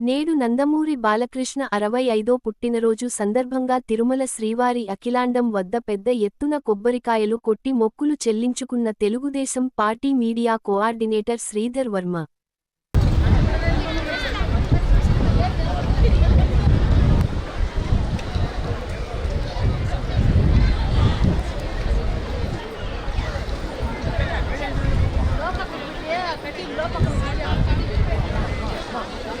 నేడు నందమూరి బాలకృష్ణ అరవై ఐదో పుట్టినరోజు సందర్భంగా తిరుమల శ్రీవారి అఖిలాండం వద్ద పెద్ద ఎత్తున కొబ్బరికాయలు కొట్టి మొక్కులు చెల్లించుకున్న Telugu Desam party media coordinator Sridhar Varma. 감사합니다.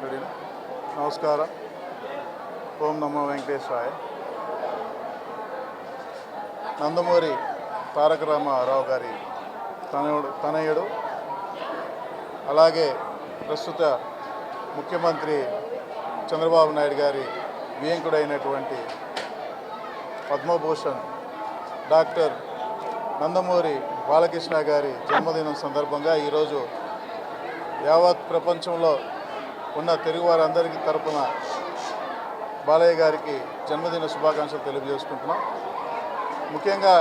ready నమస్కారం. ఓం నమో వెంకటేశ్వరాయ నందమూరి తారక రామారావు గారి తనయుడు తనయుడు అలాగే ప్రస్తుత ముఖ్యమంత్రి చంద్రబాబు నాయుడు గారి వియంకుడైనటువంటి పద్మభూషణ్ డాక్టర్ నందమూరి బాలకృష్ణ గారి జన్మదినం సందర్భంగా ఈరోజు యావత్ ప్రపంచంలో ఉన్న తెలుగు వారందరికీ తరపున బాలయ్య గారికి జన్మదిన శుభాకాంక్షలు తెలియజేసుకుంటున్నాం. ముఖ్యంగా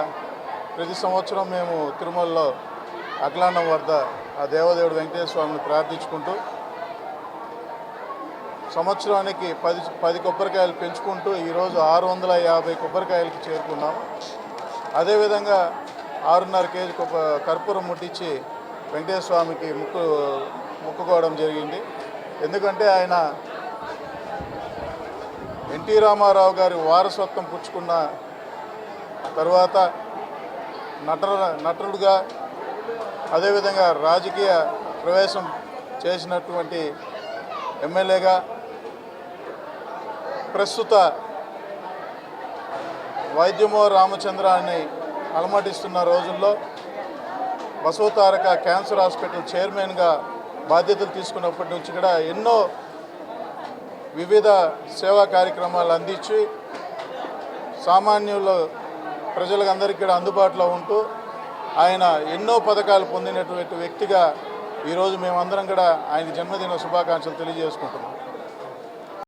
ప్రతి సంవత్సరం మేము తిరుమలలో అఖిలాండం వద్ద ఆ దేవదేవుడు వెంకటేశ్వర స్వామిని ప్రార్థించుకుంటూ సంవత్సరానికి పది పది కొబ్బరికాయలు పెంచుకుంటూ ఈరోజు ఆరు వందల యాభై కొబ్బరికాయలకి చేరుకున్నాం. అదేవిధంగా ఆరున్నర కేజీ కర్పూరం ముట్టించి వెంకటేశ్వర స్వామికి ముక్కు మొక్కుకోవడం జరిగింది. ఎందుకంటే ఆయన ఎన్టీ రామారావు గారి వారసత్వం పుచ్చుకున్న తర్వాత నట నటుడుగా అదేవిధంగా రాజకీయ ప్రవేశం చేసినటువంటి ఎమ్మెల్యేగా ప్రస్తుత వైద్యమో రామచంద్రాన్ని అలమటిస్తున్న రోజుల్లో బసవతారక క్యాన్సర్ హాస్పిటల్ చైర్మన్గా బాధ్యతలు తీసుకున్నప్పటి నుంచి కూడా ఎన్నో వివిధ సేవా కార్యక్రమాలు అందించి సామాన్యులు ప్రజలందరికీ అందరికీ కూడా అందుబాటులో ఉంటూ ఆయన ఎన్నో పథకాలు పొందినటువంటి వ్యక్తిగా ఈరోజు మేమందరం కూడా ఆయన జన్మదిన శుభాకాంక్షలు తెలియజేసుకుంటున్నాం.